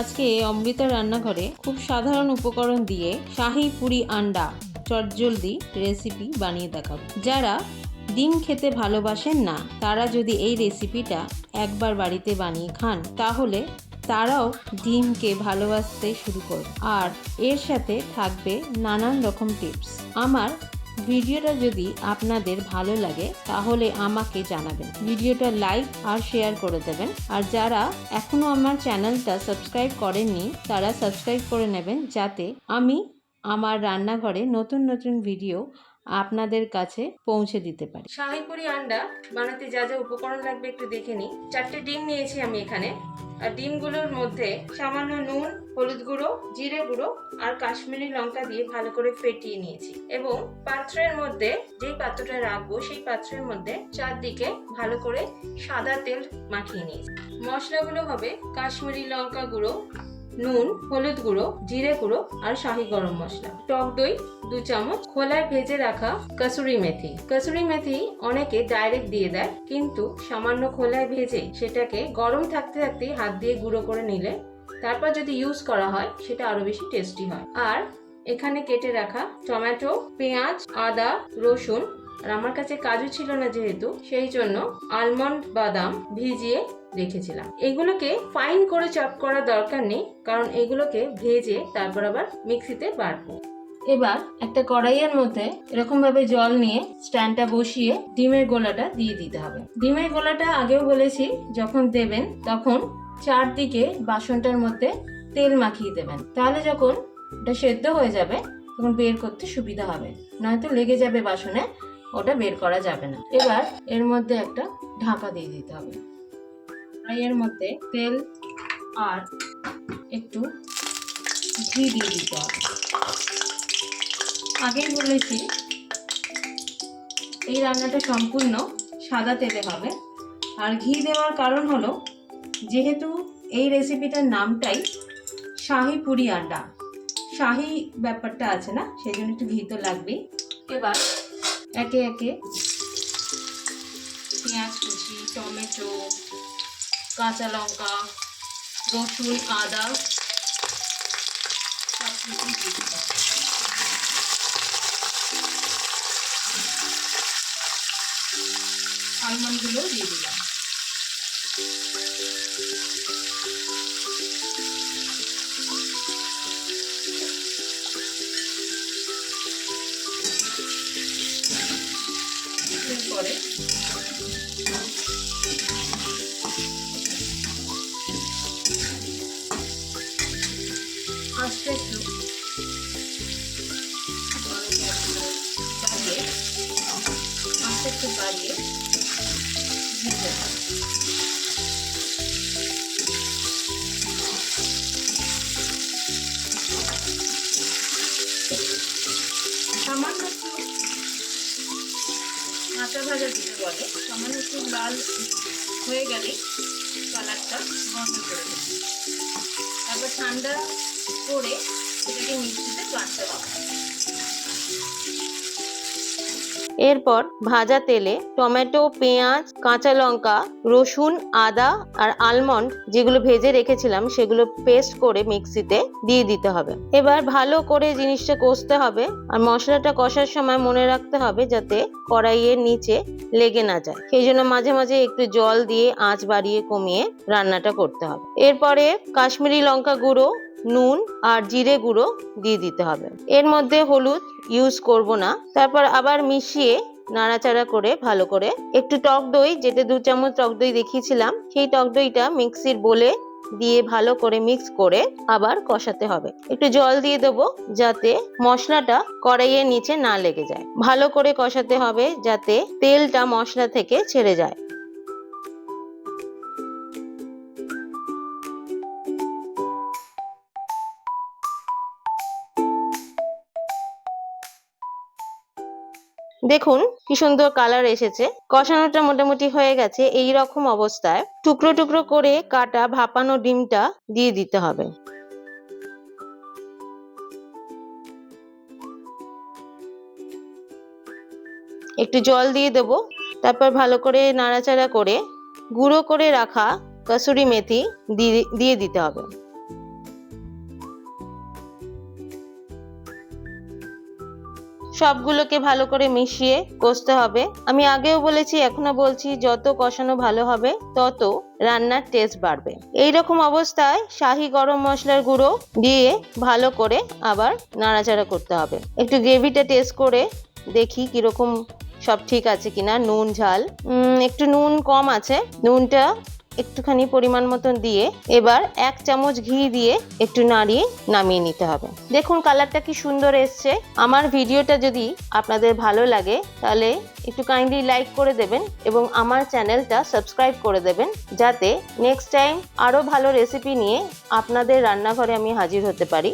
আজকে অমৃতা রান্নাঘরে খুব সাধারণ উপকরণ দিয়ে শাহি পুরি আন্ডা চটজলদি রেসিপি বানিয়ে দেখাবো। যারা ডিম খেতে ভালোবাসেন না, তারা যদি এই রেসিপিটা একবার বাড়িতে বানিয়ে খান, তাহলে তারাও ডিমকে ভালোবাসতে শুরু করবে। আর এর সাথে থাকবে নানান রকম টিপস আমার ভিডিওটা যদি আপনাদের ভালো লাগে, তাহলে আমাকে জানাবেন। ভিডিওটা লাইক আর শেয়ার করে দেবেন। আর যারা এখনও আমার চ্যানেলটা সাবস্ক্রাইব করেননি, তারা সাবস্ক্রাইব করে নেবেন যাতে আমি আমার রান্নাঘরে নতুন নতুন ভিডিও আপনাদের কাছে পৌঁছে দিতে পারি। শাহিপুরি আন্ডা বানাতে যা যা উপকরণ লাগবে একটু দেখে নিই। চারটে ডিম নিয়েছি আমি এখানে। আর ডিমগুলোর মধ্যে সামান্য নুন, হলুদ গুঁড়ো, জিরে গুঁড়ো আর কাশ্মীরি লঙ্কা দিয়ে ভালো করে ফেটিয়ে নিয়েছি। এবং পাত্রের মধ্যে যেই পাত্রটা রাখব সেই পাত্রের মধ্যে চারদিকে ভালো করে সাদা তেল মাখিয়ে নিয়েছি। মশলাগুলো হবে কাশ্মীরি লঙ্কা গুঁড়ো নুন, হলুদ গুঁড়ো, জিরে গুঁড়ো আর শাহি গরম মশলা। টক দই, দু চামচ। খোলায় ভেজে রাখা কসুরি মেথি। কসুরি মেথি অনেকে ডাইরেক্ট দিয়ে দেয়, কিন্তু সামান্য খোলায় ভেজে সেটাকে গরম থাকতে থাকতে হাত দিয়ে গুঁড়ো করে নিলে তারপর যদি ইউজ করা হয়, সেটা আরও বেশি টেস্টি হয়। আর এখানে কেটে রাখা টমেটো, পেঁয়াজ, আদা, রসুন। আর আমার কাছে কাজু ছিল না যেহেতু, সেই জন্য আলমন্ড বাদাম ভিজিয়ে রেখেছিলাম। এগুলোকে ফাইন করে চপ করার দরকার নেই, কারণ এগুলোকে ভেজে তারপর আবার মিক্সিতে বাটবো। এবার একটা কড়াইয়ের মধ্যে এরকম ভাবে জল নিয়ে স্ট্যান্ডটা বসিয়ে ডিমের গোলাটা দিয়ে দিতে হবে। ডিমের গোলাটা আগেও বলেছি, যখন দেবেন তখন চারদিকে বাসনটার মধ্যে তেল মাখিয়ে দেবেন। তাহলে যখন এটা সেদ্ধ হয়ে যাবে, তখন বের করতে সুবিধা হবে। নয়তো লেগে যাবে বাসনে, ওটা বের করা যাবে না। এবার এর মধ্যে একটা ঢাকা দিয়ে দিতে হবে। কড়াইয়ের মধ্যে তেল আর একটু ঘি দিয়ে দিতে হবে। আগেই বলেছি, এই রান্নাটা সম্পূর্ণ সাদা তেলে হবে। আর ঘি দেওয়ার কারণ হলো, যেহেতু এই রেসিপিটার নামটাই শাহি পুরি আন্ডা শাহি ব্যাপারটা আছে না, সেই জন্য একটু ঘি তো লাগবেই। এবার একে একে পেঁয়াজ কুচি, টমেটো কাঁচা লঙ্কা রসুন আদা সব কিছু দিয়ে দিতে হবে। আলমন্ডগুলো দিয়ে দিলাম বাড়িয়ে ভেজে নেব। সামান্য কাঁচা ভাজা দিতে বলে। সামান্য একটু লাল হয়ে গেলে কালারটা বন্ধ করে দেবে। তারপর ঠান্ডা করে সেটাকে মিক্সিতে বাটতে হবে। এরপর ভাজা তেলে টমেটো, পেঁয়াজ, কাঁচা লঙ্কা, রসুন, আদা আর আলমন্ড যেগুলো ভেজে রেখেছিলাম সেগুলো পেস্ট করে মিক্সিতে দিয়ে দিতে হবে। এবার ভালো করে জিনিসটা কষতে হবে আর মশলাটা কষার সময় মনে রাখতে হবে যাতে কড়াইয়ের নিচে লেগে না যায়। সেই জন্য মাঝে মাঝে একটু জল দিয়ে আঁচ বাড়িয়ে কমিয়ে রান্নাটা করতে হবে। এরপরে কাশ্মীরি লঙ্কা গুঁড়ো নুন আর জিরে গুঁড়ো দিয়ে দিতে হবে। এর মধ্যে হলুদ ইউজ করব না। তারপর আবার মিশিয়ে নাড়াচাড়া করে ভালো করে একটু টক দই, যেটা দু চামচ টক দই দেখিয়েছিলাম, সেই টক দইটা মিক্সির বলে দিয়ে ভালো করে মিক্স করে আবার কষাতে হবে। একটু জল দিয়ে দেবো যাতে মশলাটা কড়াইয়ের নিচে না লেগে যায়। ভালো করে কষাতে হবে যাতে তেলটা মশলা থেকে ছেড়ে যায়। দেখুন, কি সুন্দর কালার এসেছে। কষানোটা মোটামুটি হয়ে গেছে এই রকম অবস্থায়। টুকরো টুকরো করে কাটা, ভাপানো ডিমটা দিয়ে দিতে হবে। একটু জল দিয়ে দেব, তারপর ভালো করে নাড়াচাড়া করে গুঁড়ো করে রাখা কসুরি মেথি দিয়ে দিতে হবে। সবগুলোকে ভালো করে মিশিয়ে কষতে হবে। আমি আগেও বলেছি, এখনও বলছি, যত কষানো ভালো হবে, তত রান্নার টেস্ট বাড়বে। এই রকম অবস্থায় শাহি গরম মশলার গুঁড়ো দিয়ে ভালো করে আবার নাড়াচাড়া করতে হবে। একটু গ্রেভিটা টেস্ট করে দেখি কীরকম সব ঠিক আছে কিনা। নুন, ঝাল। একটু নুন কম আছে। নুনটা একটুখানি পরিমাণ মতন দিয়ে এবার এক চামচ ঘি দিয়ে একটু নাড়িয়ে নামিয়ে নিতে হবে। দেখুন কালারটা কি সুন্দর এসছে। আমার ভিডিওটা যদি আপনাদের ভালো লাগে, তাহলে একটু কাইন্ডলি লাইক করে দেবেন এবং আমার চ্যানেলটা সাবস্ক্রাইব করে দেবেন, যাতে নেক্সট টাইম আরও ভালো রেসিপি নিয়ে আপনাদের রান্নাঘরে আমি হাজির হতে পারি।